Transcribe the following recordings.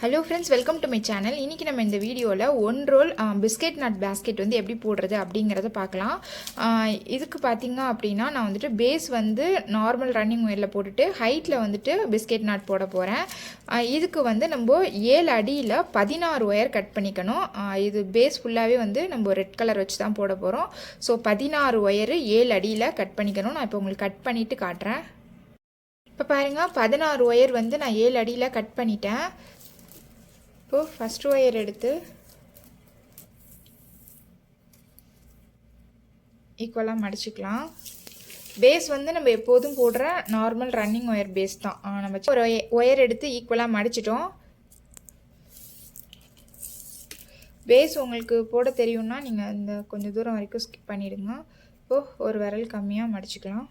Hello friends welcome to my channel இன்றைக்கி நம்ம இந்த வீடியோவில் one roll biscuit knot basket வந்து எப்படி போடுறது அப்படிங்கிறத பார்க்கலாம். இதுக்கு பார்த்தீங்க அப்படின்னா நான் வந்துட்டு பேஸ் வந்து நார்மல் ரன்னிங் ஒயரில் போட்டுட்டு ஹைட்டில் வந்துட்டு பிஸ்கெட் நட் போட போகிறேன் இதுக்கு வந்து நம்ம ஏழு அடியில் பதினாறு ஒயர் கட் பண்ணிக்கணும். இது பேஸ் ஃபுல்லாகவே வந்து நம்ம ரெட் கலர் வச்சு தான் போட போகிறோம் ஸோ பதினாறு ஒயரு ஏழு அடியில் கட் பண்ணிக்கணும். நான் இப்போ உங்களுக்கு கட் பண்ணிவிட்டு காட்டுறேன். இப்போ பாருங்கள் பதினாறு ஒயர் வந்து நான் ஏழு அடியில் கட் பண்ணிட்டேன். இப்போது ஃபஸ்ட் ஒயர் எடுத்து ஈக்குவலாக மடிச்சுக்கலாம். பேஸ் வந்து நம்ம எப்போதும் போடுற நார்மல் ரன்னிங் ஒயர் பேஸ் தான். நம்ம ஒரு ஒயர் எடுத்து ஈக்குவலாக மடிச்சிட்டோம். பேஸ் உங்களுக்கு போட தெரியும்னா நீங்கள் இந்த கொஞ்சம் தூரம் வரைக்கும் ஸ்கிப் பண்ணிவிடுங்க இப்போது ஒரு விரல் கம்மியாக மடிச்சுக்கலாம்.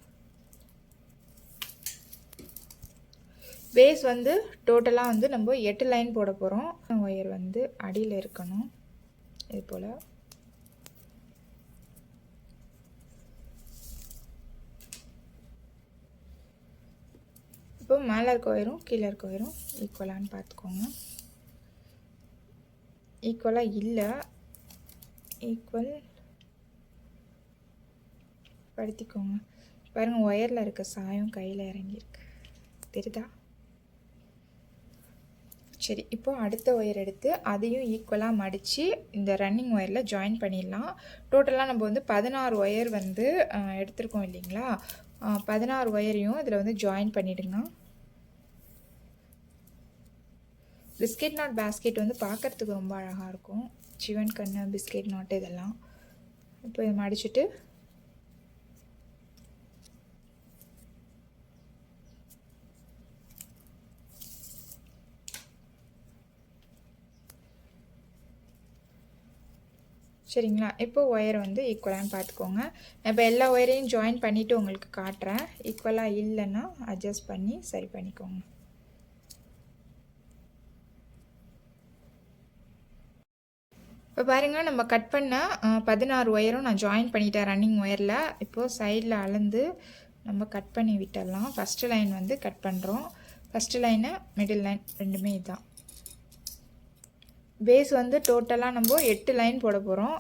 பேஸ் வந்து டோட்டலாக வந்து நம்ம எட்டு லைன் போட போகிறோம் ஒயர் வந்து அடியில் இருக்கணும். இது போல். இப்போ மேலே இருக்க ஒயரும் கீழே இருக்க ஒயரும் ஈக்குவலான்னு பார்த்துக்கோங்க. ஈக்குவலாக இல்லை. ஈக்குவல் படுத்திக்கோங்க. பாருங்கள் ஒயரில் இருக்க சாயம் கையில் இறங்கியிருக்கு. தெரியுதா? சரி இப்போ அடுத்த ஒயர் எடுத்து அதையும் ஈக்குவலாக மடித்து இந்த ரன்னிங் ஒயரில் ஜாயின் பண்ணிடலாம். டோட்டலாக நம்ம வந்து பதினாறு ஒயர் வந்து எடுத்திருக்கோம் இல்லைங்களா? பதினாறு ஒயரையும் இதில் வந்து ஜாயின் பண்ணிவிடுங்க பிஸ்கெட் நாட் பேஸ்கெட் வந்து பார்க்குறதுக்கு ரொம்ப அழகாக இருக்கும். சிவன் கண்ணு பிஸ்கெட் நாட் இதெல்லாம். இப்போ இதை மடிச்சுட்டு சரிங்களா? இப்போ ஒயர் வந்து ஈக்குவலான்னு பார்த்துக்கோங்க. இப்போ எல்லா ஒயரையும் ஜாயின் பண்ணிவிட்டு உங்களுக்கு காட்டுறேன். ஈக்குவலாக இல்லைன்னா அட்ஜஸ்ட் பண்ணி சரி பண்ணிக்கோங்க. இப்போ பாருங்கள் நம்ம கட் பண்ண பதினாறு ஒயரும் நான் ஜாயின் பண்ணிட்டேன் ரன்னிங் ஒயரில். இப்போது சைடில் அளந்து நம்ம கட் பண்ணி விட்டுடலாம். ஃபஸ்ட்டு லைன் வந்து கட் பண்ணுறோம் ஃபஸ்ட்டு லைனு மிடில் லைன் ரெண்டுமே இதுதான் பேஸ் வந்து டோட்டலாக நம்ம எட்டு லைன் போட போகிறோம்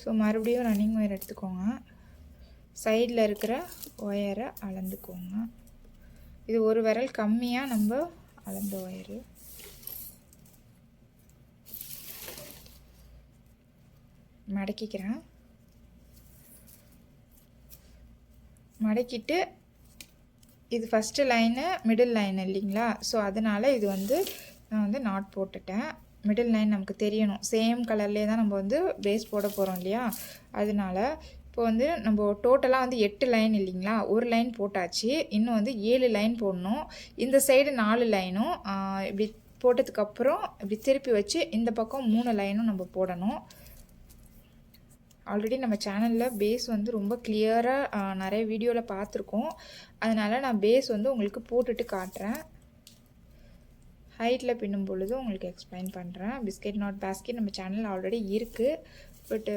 ஸோ மறுபடியும் ரன்னிங் ஒயர் எடுத்துக்கோங்க. சைடில் இருக்கிற ஒயரை அளந்துக்கோங்க. இது ஒரு விரல் கம்மியாக நம்ம அளந்த ஒயரு மடக்கிக்கிறேன். மடக்கிட்டு இது ஃபஸ்ட்டு லைனு மிடில் லைன் இல்லைங்களா? ஸோ அதனால் இது வந்து நான் வந்து நாட் போட்டுட்டேன். மிடில் லைன் நமக்கு தெரியணும். சேம் கலர்லேயே தான் நம்ம வந்து பேஸ் போட போகிறோம் இல்லையா? அதனால இப்போ வந்து நம்ம டோட்டலாக வந்து எட்டு லைன் இல்லைங்களா? ஒரு லைன் போட்டாச்சு. இன்னும் வந்து ஏழு லைன் போடணும். இந்த சைடு நாலு லைனும் இப்படி போட்டதுக்கப்புறம் இப்படி திருப்பி வச்சு இந்த பக்கம் மூணு லைனும் நம்ம போடணும். ஆல்ரெடி நம்ம சேனலில் பேஸ் வந்து ரொம்ப கிளியராக நிறைய வீடியோவில் பார்த்துருக்கோம். அதனால் நான் பேஸ் வந்து உங்களுக்கு போட்டுட்டு காட்டுறேன். ஹைட்டில் பின்னும் பொழுது உங்களுக்கு எக்ஸ்பிளைன் பண்ணுறேன் பிஸ்கெட் நாட் பேஸ்கெட் நம்ம சேனல் ஆல்ரெடி இருக்குது பட்டு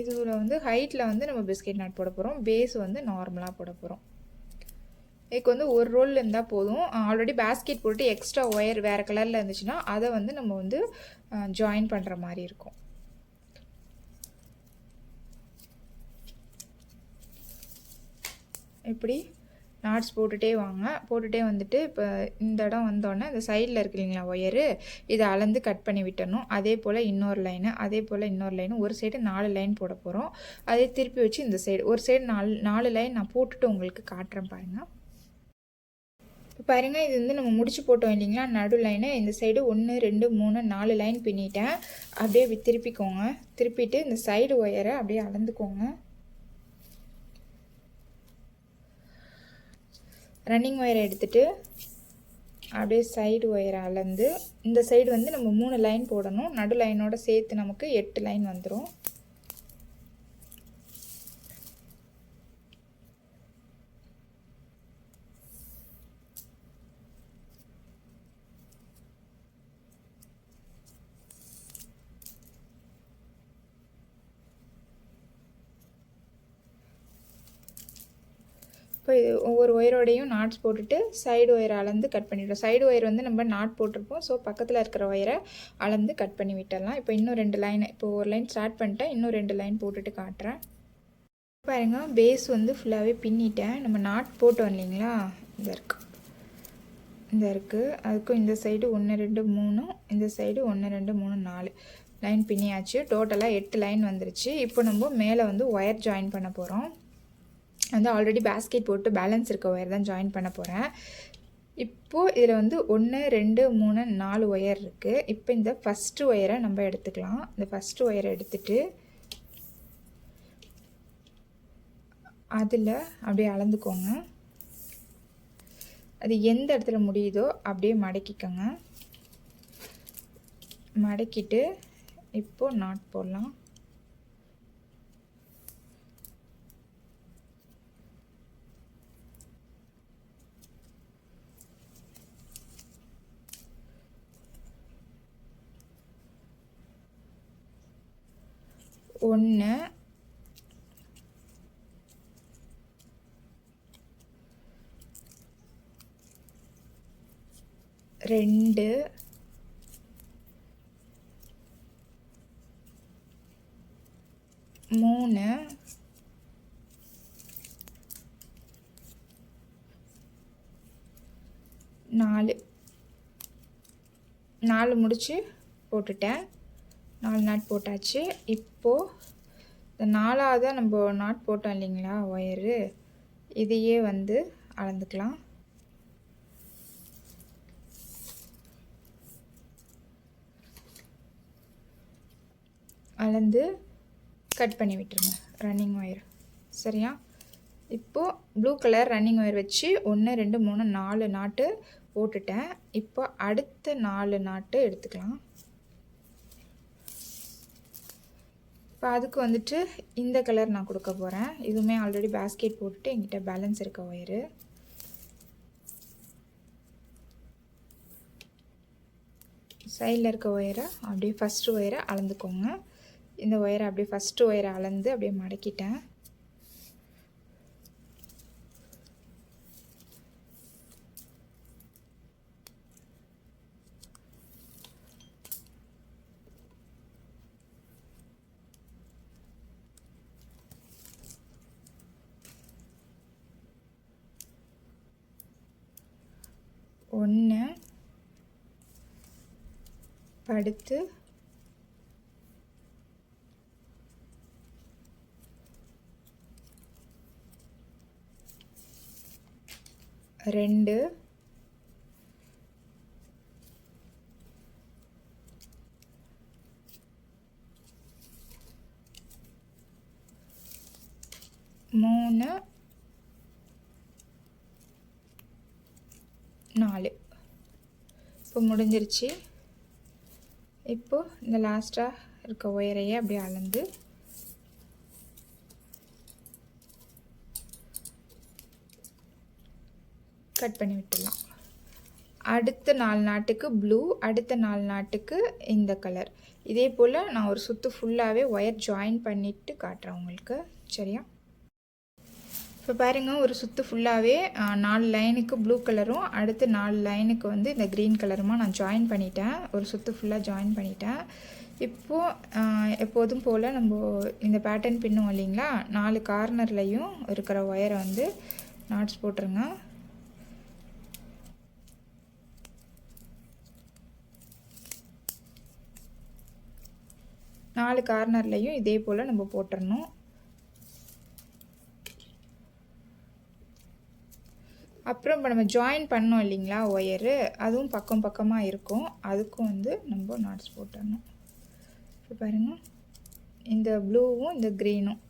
இதில் வந்து ஹைட்டில் வந்து நம்ம பிஸ்கெட் நாட் போட போகிறோம் பேஸ் வந்து நார்மலாக போட போகிறோம் இதுக்கு வந்து ஒரு ரோல் இருந்தால் போதும். ஆல்ரெடி பேஸ்கெட் போட்டு எக்ஸ்ட்ரா ஒயர் வேறு கலரில் இருந்துச்சுன்னா அதை வந்து நம்ம வந்து ஜாயின் பண்ணுற மாதிரி இருக்கும். இப்படி நாட்ஸ் போட்டுகிட்டே வாங்க. போட்டுகிட்டே வந்துட்டு இப்போ இந்த இடம் வந்தோடனே இந்த சைடில் இருக்கு இல்லைங்களா ஒயரு இதை அளந்து கட் பண்ணி விட்டணும். அதே போல் இன்னொரு லைனு அதே போல் இன்னொரு லைனு ஒரு சைடு நாலு லைன் போட போகிறோம் அதே திருப்பி வச்சு இந்த சைடு ஒரு சைடு நாலு நாலு லைன் நான் போட்டுட்டு உங்களுக்கு காட்டுறேன் பாருங்கள் இப்போ பாருங்கள் இது வந்து நம்ம முடிச்சு போட்டோம் இல்லைங்களா? நடு லைனு இந்த சைடு ஒன்று ரெண்டு மூணு நாலு லைன் பின்னிட்டேன். அப்படியே திருப்பிக்கோங்க. திருப்பிட்டு இந்த சைடு ஒயரை அப்படியே அளந்துக்கோங்க. ரன்னிங் ஒயரை எடுத்துட்டு அப்படியே சைடு ஒயரை அளந்து இந்த சைடு வந்து நம்ம மூணு லைன் போடணும். நடு லைனோட சேர்த்து நமக்கு எட்டு லைன் வந்துடும் இப்போ இப்போ இது ஒவ்வொரு ஒயரோடையும் நாட்ஸ் போட்டுட்டு சைடு ஒயரை அளந்து கட் பண்ணிவிட்டோம் சைடு ஒயர் வந்து நம்ம நாட் போட்டிருப்போம். ஸோ பக்கத்தில் இருக்கிற ஒயரை அளந்து கட் பண்ணி விட்டுடலாம் இப்போ இன்னும் ரெண்டு லைன் இப்போ ஒரு லைன் ஸ்டார்ட் பண்ணிட்டேன். இன்னும் ரெண்டு லைன் போட்டுட்டு காட்டுறேன். பாருங்கள் பேஸ் வந்து ஃபுல்லாகவே பின்னிட்டேன். நம்ம நாட் போட்டோம் இல்லைங்களா? இந்த இருக்குது இந்த இருக்குது அதுக்கும் இந்த சைடு ஒன்று ரெண்டு மூணு. இந்த சைடு ஒன்று ரெண்டு மூணு நாலு லைன் பின்னியாச்சு. டோட்டலாக எட்டு லைன் வந்துருச்சு. இப்போ நம்ம மேலே வந்து ஒயர் ஜாயின் பண்ண போகிறோம் வந்து ஆல்ரெடி பேஸ்கெட் போட்டு பேலன்ஸ் இருக்க ஒயர் தான் ஜாயின் பண்ண போகிறேன் இப்போது இதில் வந்து ஒன்று ரெண்டு மூணு நாலு ஒயர் இருக்குது இப்போ இந்த ஃபஸ்ட்டு ஒயரை நம்ம எடுத்துக்கலாம். இந்த ஃபஸ்ட்டு ஒயரை எடுத்துட்டு அதில் அப்படியே அளந்துக்கோங்க. அது எந்த இடத்துல முடியுதோ அப்படியே மடக்கிக்கோங்க. மடக்கிட்டு இப்போது நாட் போடலாம். ஒன்று ரெண்டு. மூணு. நாலு. நாலு முடிச்சு போட்டுட்டேன். நாலு நாட் போட்டாச்சு. இப்போது இந்த நாலாவது நம்ம நாட் போட்டோம் இல்லைங்களா ஒயரு? இதையே வந்து அளந்துக்கலாம். அளந்து கட் பண்ணி விட்டுருங்க ரன்னிங் ஒயர் சரியா? இப்போது ப்ளூ கலர் ரன்னிங் ஒயர் வச்சு ஒன்று ரெண்டு மூணு நாலு நாட்டு போட்டுட்டேன். இப்போ அடுத்த நாலு நாட்டு எடுத்துக்கலாம். இப்போ அதுக்கு வந்துட்டு இந்த கலர் நான் கொடுக்க போகிறேன் இதுவுமே ஆல்ரெடி பேஸ்கெட் போட்டுட்டு எங்கிட்ட பேலன்ஸ் இருக்க ஒயரு சைடில் இருக்க ஒயரை அப்படியே ஃபஸ்ட்டு ஒயரை அளந்துக்கோங்க. இந்த ஒயரை அப்படியே ஃபஸ்ட்டு ஒயரை அளந்து அப்படியே மடக்கிட்டேன் ஒன்று அடுத்து ரெண்டு மூணு நாலு. இப்போ முடிஞ்சிருச்சு. இப்போது இந்த லாஸ்ட்டாக இருக்க ஒயரையே அப்படியே அளந்து கட் பண்ணி விட்டுடலாம். அடுத்த நாலு நாட்டுக்கு ப்ளூ அடுத்த நாலு நாட்டுக்கு இந்த கலர் இதே போல் நான் ஒரு சுற்று ஃபுல்லாகவே ஒயர் ஜாயின் பண்ணிவிட்டு காட்டுறேன் உங்களுக்கு. சரியா? இப்போ பாருங்கள் ஒரு சுற்று ஃபுல்லாகவே நாலு லைனுக்கு ப்ளூ கலரும் அடுத்து நாலு லைனுக்கு வந்து இந்த க்ரீன் கலருமா நான் ஜாயின் பண்ணிட்டேன். ஒரு சுற்று ஃபுல்லாக ஜாயின் பண்ணிட்டேன். இப்போது எப்போதும் போல் நம்ம இந்த பேட்டர்ன் பின்னும் இல்லைங்களா? நாலு கார்னர்லையும் இருக்கிற ஒயரை வந்து நாட்ஸ் போட்டுருங்க. நாலு கார்னர்லேயும் இதே போல் நம்ம போட்டுடணும் அப்புறம் இப்போ நம்ம ஜாயின் பண்ணோம் இல்லைங்களா ஒயரு அதுவும் பக்கம் பக்கமாக இருக்கும். அதுக்கும் வந்து நம்ம நாட்ஸ் போட்டுடணும். இப்போ பாருங்கள் இந்த ப்ளூவும் இந்த க்ரீனும்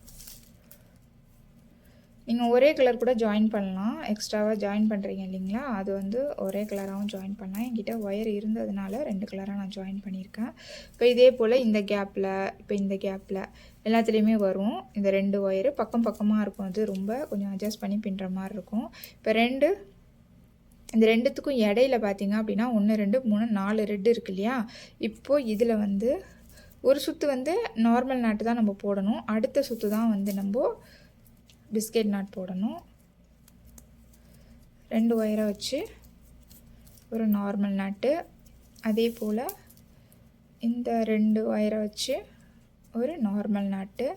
நீங்கள் ஒரே கலர் கூட ஜாயின் பண்ணலாம். எக்ஸ்ட்ராவாக ஜாயின் பண்ணுறீங்க இல்லைங்களா? அது வந்து ஒரே கலராகவும் ஜாயின் பண்ணலாம் என்கிட்ட ஒயர் இருந்ததுனால ரெண்டு கலராக நான் ஜாயின் பண்ணியிருக்கேன். இப்போ இதே போல் இந்த கேப்பில் இப்போ இந்த கேப்பில் எல்லாத்துலேயுமே வரும். இந்த ரெண்டு ஒயரு பக்கம் பக்கமாக இருக்கும். அது ரொம்ப கொஞ்சம் அட்ஜஸ்ட் பண்ணி பின்னுற மாதிரி இருக்கும். இப்போ ரெண்டு இந்த ரெண்டுத்துக்கும் இடையில பார்த்தீங்க அப்படின்னா ஒன்று ரெண்டு மூணு நாலு ரெட்டு இருக்கு இல்லையா? இப்போது இதில் வந்து ஒரு சுற்று வந்து நார்மல் நாட்டு தான் நம்ம போடணும். அடுத்த சுற்று தான் வந்து நம்ம பிஸ்கெட் நாட் போடணும். ரெண்டு ஒயரை வச்சு ஒரு நார்மல் நாட்டு. அதே போல் இந்த ரெண்டு ஒயரை வச்சு ஒரு நார்மல் நாட்டு.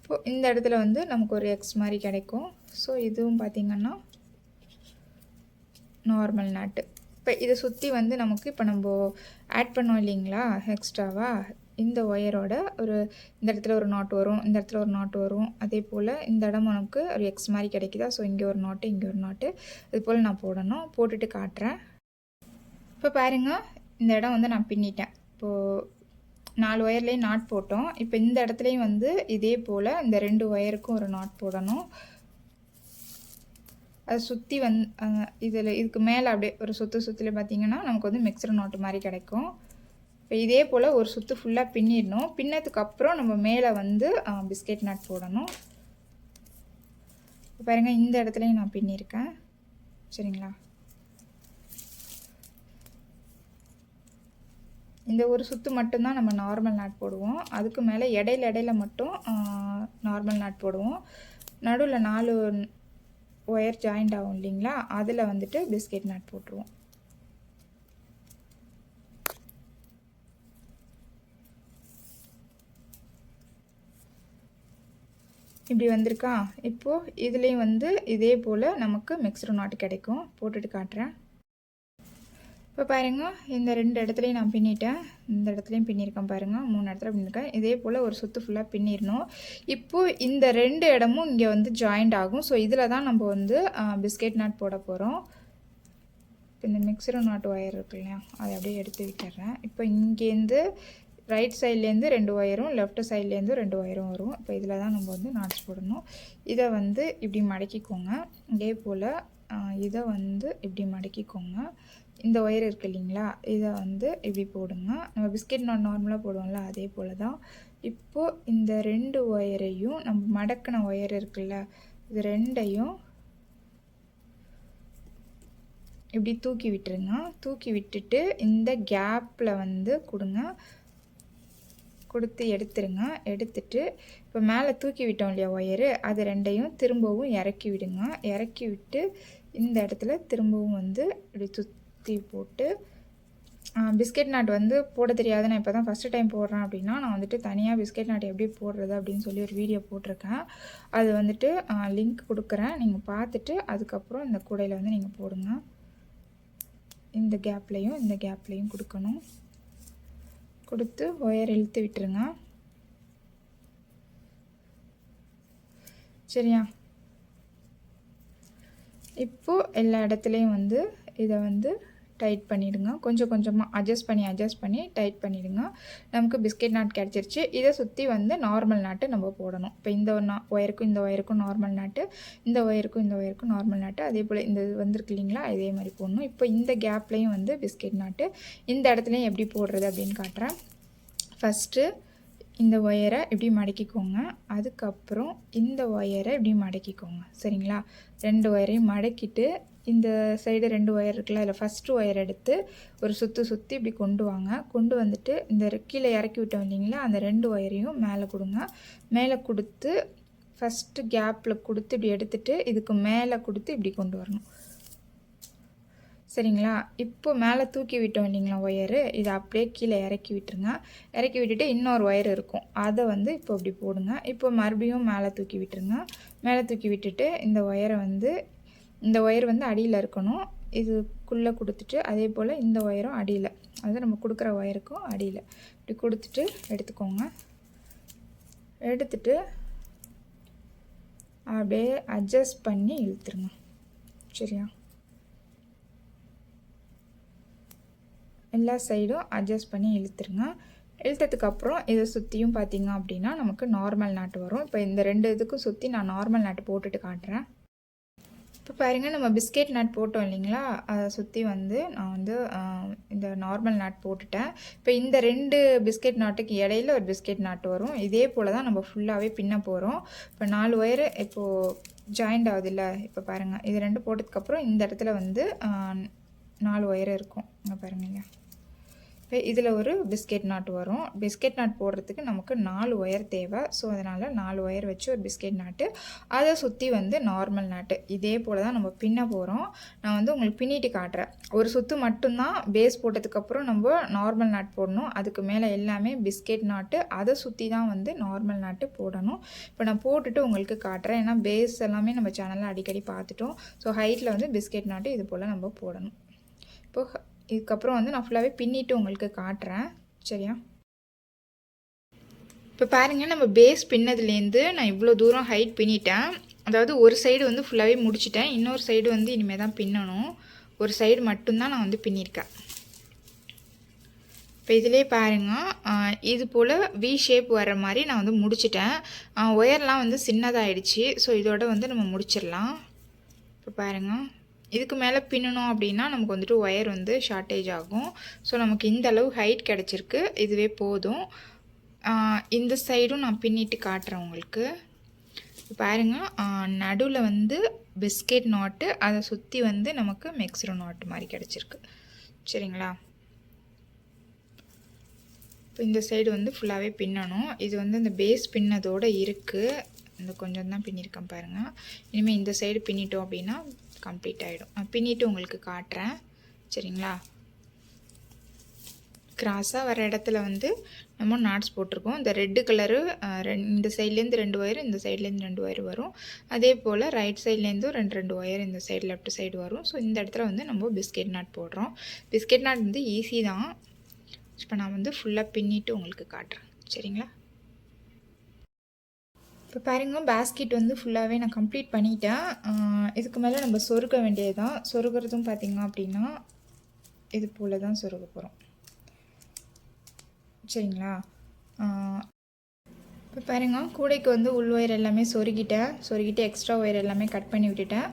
இப்போ இந்த இடத்துல வந்து நமக்கு ஒரு எக்ஸ் மாதிரி கிடைக்கும். ஸோ இதுவும் பார்த்திங்கன்னா நார்மல் நாட்டு. இப்போ இதை சுற்றி வந்து நமக்கு இப்போ நம்ம ஆட் பண்ணோம் இல்லைங்களா? எக்ஸ்ட்ராவாக இந்த ஒயரோட ஒரு இந்த இடத்துல ஒரு நாட் வரும் இந்த இடத்துல ஒரு நாட் வரும். அதே போல் இந்த இடம் நமக்கு ஒரு எக்ஸ் மாதிரி கிடைக்குதா? ஸோ இங்கே ஒரு நாட்டு இங்கே ஒரு நாட்டு இது போல் நான் போடணும். போட்டுட்டு காட்டுறேன். இப்போ பாருங்க. இந்த இடம் வந்து நான் பின்னிட்டேன். இப்போது நாலு ஒயர்லேயும் நாட் போட்டோம். இப்போ இந்த இடத்துலையும் வந்து இதே போல் இந்த ரெண்டு ஒயருக்கும் ஒரு நாட் போடணும். அதை சுற்றி வந் இதில் இதுக்கு மேலே அப்படியே ஒரு சுற்று சுற்றில் பார்த்தீங்கன்னா நமக்கு வந்து மிக்சர் நோட்டு மாதிரி கிடைக்கும். இப்போ இதே போல் ஒரு சுற்று ஃபுல்லாக பின்னிடணும். பின்னதுக்கு அப்புறம் நம்ம மேலே வந்து பிஸ்கெட் நட் போடணும். பாருங்கள் இந்த இடத்துலையும் நான் பின்னியிருக்கேன் சரிங்களா? இந்த ஒரு சுற்று மட்டும்தான் நம்ம நார்மல் நாட் போடுவோம். அதுக்கு மேலே இடையில இடையில மட்டும் நார்மல் நாட் போடுவோம். நடுவில் நாலு ஒயர் ஜாயிண்ட் ஆகும் இல்லைங்களா? அதில் வந்துட்டு பிஸ்கெட் நாட் போட்டுருவோம். இப்படி வந்திருக்கா? இப்போது இதுலேயும் வந்து இதே போல் நமக்கு மிக்சர் நாட்டு கிடைக்கும். போட்டுட்டு காட்டுறேன். இப்போ பாருங்க இந்த ரெண்டு இடத்துலையும் நான் பின்னிட்டேன். இந்த இடத்துலையும் பின்னிருக்கேன் பாருங்கள் மூணு இடத்துல பின்னிருக்கேன். இதே போல் ஒரு சுற்று ஃபுல்லாக பின்னிடணும் இப்போது இந்த ரெண்டு இடமும் இங்கே வந்து ஜாயிண்ட் ஆகும். ஸோ இதில் தான் நம்ம வந்து பிஸ்கெட் நாட் போட போகிறோம் இந்த மிக்சர் நாட் ஒயர் இருக்கு இல்லையா அதை அப்படியே எடுத்து விட்டுறேன். இப்போ இங்கேருந்து ரைட் சைட்லேருந்து ரெண்டு ஒயரும் லெஃப்ட் சைட்லேருந்து ரெண்டு ஒயரும் வரும். இப்போ இதில் தான் நம்ம வந்து நாட்ஸ் போடணும். இதை வந்து இப்படி மடக்கிக்கோங்க. இதே போல் இதை வந்து இப்படி மடக்கிக்கோங்க. இந்த ஒயர் இருக்குது இல்லைங்களா? இதை வந்து இப்படி போடுங்க. நம்ம பிஸ்கெட் நான் நார்மலாக போடுவோம்ல அதே போல் தான் இப்போது இந்த ரெண்டு ஒயரையும் நம்ம மடக்கின ஒயர் இருக்குல்ல இது ரெண்டையும் இப்படி தூக்கி விட்டுருங்க. தூக்கி விட்டுட்டு இந்த கேப்பில் வந்து கொடுங்க. கொடுத்து எடுத்துருங்க. எடுத்துட்டு இப்போ மேலே தூக்கி விட்டோம் இல்லையா ஒயரு அது ரெண்டையும் திரும்பவும் இறக்கி விடுங்க. இறக்கி விட்டு இந்த இடத்துல திரும்பவும் வந்து இப்படி ஊற்றி போட்டு பிஸ்கெட் நாட் வந்து போட தெரியாது. நான் இப்போ தான் ஃபஸ்ட்டு டைம் போடுறேன் அப்படின்னா நான் வந்துட்டு தனியாக பிஸ்கெட் நாட் எப்படி போடுறது அப்படின்னு சொல்லி ஒரு வீடியோ போட்டிருக்கேன். அது வந்துட்டு லிங்க் கொடுக்குறேன். நீங்கள் பார்த்துட்டு அதுக்கப்புறம் இந்த கூடையில் வந்து நீங்கள் போடுங்க. இந்த கேப்லேயும் இந்த கேப்லேயும் கொடுக்கணும். கொடுத்து ஒயர் இழுத்து விட்டுருங்க. சரியா? இப்போது எல்லா இடத்துலையும் வந்து இதை வந்து டைட் பண்ணிவிடுங்க கொஞ்சம் கொஞ்சமாக அட்ஜஸ்ட் பண்ணி அட்ஜஸ்ட் பண்ணி டைட் பண்ணிவிடுங்க நமக்கு பிஸ்கெட் நாட் கிடச்சிருச்சு. இதை சுற்றி வந்து நார்மல் நாட்டு நம்ம போடணும். இப்போ இந்த ஒயருக்கும் இந்த ஒயருக்கும் நார்மல் நாட்டு இந்த ஒயருக்கும் இந்த ஒயருக்கும் நார்மல் நாட்டு அதே போல் இந்த இது வந்துருக்கு இல்லைங்களா? இதே மாதிரி போடணும். இப்போ இந்த கேப்லேயும் வந்து பிஸ்கெட் நாட்டு இந்த இடத்துலையும் எப்படி போடுறது அப்படின்னு காட்டுறேன். ஃபஸ்ட்டு இந்த ஒயரை இப்படி மடக்கிக்கோங்க. அதுக்கப்புறம் இந்த ஒயரை இப்படி மடக்கிக்கோங்க. சரிங்களா? ரெண்டு ஒயரையும் மடக்கிட்டு இந்த சைடு ரெண்டு ஒயர் இருக்குல்ல அதில் ஃபஸ்ட்டு ஒயர் எடுத்து ஒரு சுற்றி சுற்றி இப்படி கொண்டு வாங்க. கொண்டு வந்துட்டு இந்த கீழே இறக்கி விட்டோம் இல்லைங்களா அந்த ரெண்டு ஒயரையும் மேலே கொடுங்க. மேலே கொடுத்து ஃபஸ்ட்டு கேப்பில் கொடுத்து இப்படி எடுத்துகிட்டு இதுக்கு மேலே கொடுத்து இப்படி கொண்டு வரணும். சரிங்களா? இப்போ மேலே தூக்கி விட்டோம் இல்லைங்களா ஒயரு இதை அப்படியே கீழே இறக்கி விட்டுருங்க. இறக்கி விட்டுட்டு இன்னொரு ஒயர் இருக்கும். அதை வந்து இப்போ இப்படி போடுங்க. இப்போ மறுபடியும் மேலே தூக்கி விட்டுருங்க. மேலே தூக்கி விட்டுட்டு இந்த ஒயரை வந்து இந்த ஒயர் வந்து அடியில் இருக்கணும். இதுக்குள்ளே கொடுத்துட்டு அதே போல் இந்த ஒயரும் அடியில். அதாவது நம்ம கொடுக்குற ஒயருக்கும் அடியில். இப்படி கொடுத்துட்டு எடுத்துக்கோங்க. எடுத்துட்டு அப்படியே அட்ஜஸ்ட் பண்ணி இழுத்துருங்க. சரியா? எல்லா சைடும் அட்ஜஸ்ட் பண்ணி இழுத்துருங்க. இழுத்ததுக்கப்புறம் இதை சுற்றியும் பார்த்தீங்க அப்படின்னா நமக்கு நார்மல் நாட்டு வரும். இப்போ இந்த ரெண்டு இதுக்கும் சுற்றி நான் நார்மல் நாட்டு போட்டுட்டு காட்டுறேன். இப்போ பாருங்கள் நம்ம பிஸ்கெட் நட் போட்டோம் இல்லைங்களா? அதை சுற்றி வந்து நான் வந்து இந்த நார்மல் நாட் போட்டுட்டேன். இப்போ இந்த ரெண்டு பிஸ்கெட் நாட்டுக்கு இடையில ஒரு பிஸ்கெட் நாட்டு வரும். இதே போல் தான் நம்ம ஃபுல்லாகவே பின்ன போகிறோம் இப்போ நாலு ஒயரு இப்போது ஜாயிண்ட் ஆகுதுல்ல? இப்போ பாருங்கள் இது ரெண்டு போட்டதுக்கப்புறம் இந்த இடத்துல வந்து நாலு ஒயர் இருக்கும். இங்கே பாருங்க இப்போ இதில் ஒரு பிஸ்கெட் நாட் வரும். பிஸ்கெட் நாட் போடுறதுக்கு நமக்கு நாலு ஒயர் தேவை. ஸோ அதனால் நாலு ஒயர் வச்சு ஒரு பிஸ்கெட் நாட்டு அதை சுற்றி வந்து நார்மல் நாட்டு இதே போல் தான் நம்ம பின்ன போகிறோம் நான் வந்து உங்களுக்கு பின்னிட்டு காட்டுறேன். ஒரு சுற்று மட்டும்தான் பேஸ் போட்டதுக்கப்புறம் நம்ம நார்மல் நாட் போடணும். அதுக்கு மேலே எல்லாமே பிஸ்கெட் நாட்டு அதை சுற்றி தான் வந்து நார்மல் நாட்டு போடணும். இப்போ நான் போட்டுட்டு உங்களுக்கு காட்டுறேன். ஏன்னா பேஸ் எல்லாமே நம்ம சேனலில் அடிக்கடி பார்த்துட்டோம். ஸோ ஹைட்டில் வந்து பிஸ்கெட் நாட்டு இது போல் நம்ம போடணும். இப்போது இதுக்கப்புறம் வந்து நான் ஃபுல்லாகவே பின்னிட்டு உங்களுக்கு காட்டுறேன். சரியா? இப்போ பாருங்கள் நம்ம பேஸ் பின்னதுலேருந்து நான் இவ்வளோ தூரம் ஹைட் பின்னிட்டேன். அதாவது ஒரு சைடு வந்து ஃபுல்லாகவே முடிச்சிட்டேன். இன்னொரு சைடு வந்து இனிமேல் தான் பின்னணும். ஒரு சைடு மட்டும்தான் நான் வந்து பின்னிருக்கேன். இப்போ இதிலே பாருங்கள் இது போல் வி ஷேப் வர்ற மாதிரி நான் வந்து முடிச்சிட்டேன். ஒயர்லாம் வந்து சின்னதாகிடுச்சு ஸோ இதோட வந்து நம்ம முடிச்சிடலாம். இப்போ பாருங்கள் இதுக்கு மேலே பின்னணும் அப்படின்னா நமக்கு வந்துட்டு ஒயர் வந்து ஷார்ட்டேஜ் ஆகும். ஸோ நமக்கு இந்த அளவு ஹைட் கிடச்சிருக்கு. இதுவே போதும். இந்த சைடும் நான் பின்னிட்டு காட்டுறேன் உங்களுக்கு. பாருங்கள் நடுவில் வந்து பிஸ்கெட் நாட்டு அதை சுற்றி வந்து நமக்கு மெக்ஸ்ரோ நாட்டு மாதிரி கிடச்சிருக்கு. சரிங்களா? இப்போ இந்த சைடு வந்து ஃபுல்லாகவே பின்னணும். இது வந்து இந்த பேஸ் பின்னதோடு இருக்குது இந்த கொஞ்சம் தான் பின்னிருக்கேன் பாருங்கள் இனிமேல் இந்த சைடு பின்னிட்டோம் அப்படின்னா கம்ப்ளீட் ஆகிடும் நான் பின்னிட்டு உங்களுக்கு காட்டுறேன். சரிங்களா? கிராஸாக வர இடத்துல வந்து நம்ம நாட்ஸ் போட்டிருக்கோம். இந்த ரெட்டு கலரு இந்த சைட்லேருந்து ரெண்டு ஒயர் இந்த சைட்லேருந்து ரெண்டு ஒயர் வரும். அதே போல் ரைட் சைட்லேருந்தும் ரெண்டு ரெண்டு ஒயர் இந்த சைடு லெஃப்ட் சைடு வரும். ஸோ இந்த இடத்துல வந்து நம்ம பிஸ்கெட் நாட் போடுறோம். பிஸ்கெட் நாட் வந்து ஈஸி தான். இப்போ நான் வந்து ஃபுல்லாக பின்னிட்டு உங்களுக்கு காட்டுறேன். சரிங்களா? இப்போ பாருங்க பேஸ்கெட் வந்து ஃபுல்லாகவே நான் கம்ப்ளீட் பண்ணிட்டேன். இதுக்கு மேலே நம்ம சொருக வேண்டியது தான் சொருகிறதும் பார்த்திங்க அப்படின்னா இது போல் தான் சொருக போகிறோம் சரிங்களா? இப்போ பாருங்க கூடைக்கு வந்து உள் ஒயர் எல்லாமே சொருகிட்டேன். சொருகிட்டு எக்ஸ்ட்ரா ஒயர் எல்லாமே கட் பண்ணி விட்டுட்டேன்.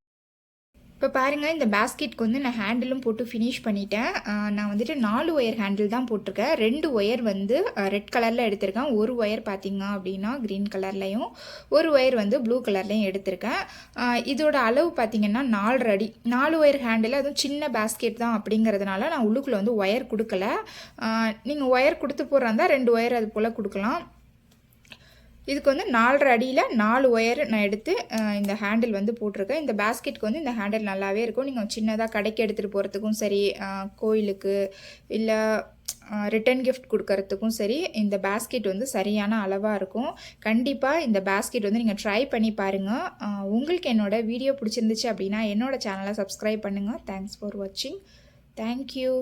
இப்போ பாருங்கள் இந்த பேஸ்கெட்க்கு வந்து நான் ஹேண்டிலும் போட்டு ஃபினிஷ் பண்ணிட்டேன். நான் வந்துட்டு நாலு ஒயர் ஹேண்டில் தான் போட்டிருக்கேன். ரெண்டு ஒயர் வந்து ரெட் கலரில் எடுத்திருக்கேன். ஒரு ஒயர் பார்த்தீங்க அப்படின்னா க்ரீன் கலர்லையும் ஒரு ஒயர் வந்து ப்ளூ கலர்லையும் எடுத்திருக்கேன். இதோட அளவு பார்த்தீங்கன்னா நாலு அடி. நாலு ஒயர் ஹேண்டில் அதுவும் சின்ன பேஸ்கெட் தான் அப்படிங்கிறதுனால நான் உள்ளுக்குள்ளே வந்து ஒயர் கொடுக்கல. நீங்கள் ஒயர் கொடுத்து போகிறாந்தா ரெண்டு ஒயர் அது போல் கொடுக்கலாம். இதுக்கு வந்து நாலரை அடியில் நாலு ஒயர் நான் எடுத்து இந்த ஹேண்டில் வந்து போட்டிருக்கேன். இந்த பேஸ்கெட்க்கு வந்து இந்த ஹேண்டில் நல்லாவே இருக்கும். நீங்கள் சின்னதாக கடைக்கு எடுத்துகிட்டு போகிறதுக்கும் சரி கோயிலுக்கு இல்லை ரிட்டன் கிஃப்ட் கொடுக்கறதுக்கும் சரி இந்த பேஸ்கெட் வந்து சரியான அளவாக இருக்கும். கண்டிப்பாக இந்த பேஸ்கெட் வந்து நீங்கள் ட்ரை பண்ணி பாருங்கள் உங்களுக்கு என்னோடய வீடியோ பிடிச்சிருந்துச்சு அப்படின்னா என்னோடய சேனலை சப்ஸ்கிரைப் பண்ணுங்கள் தேங்க்ஸ் ஃபார் வாட்சிங் தேங்க்யூ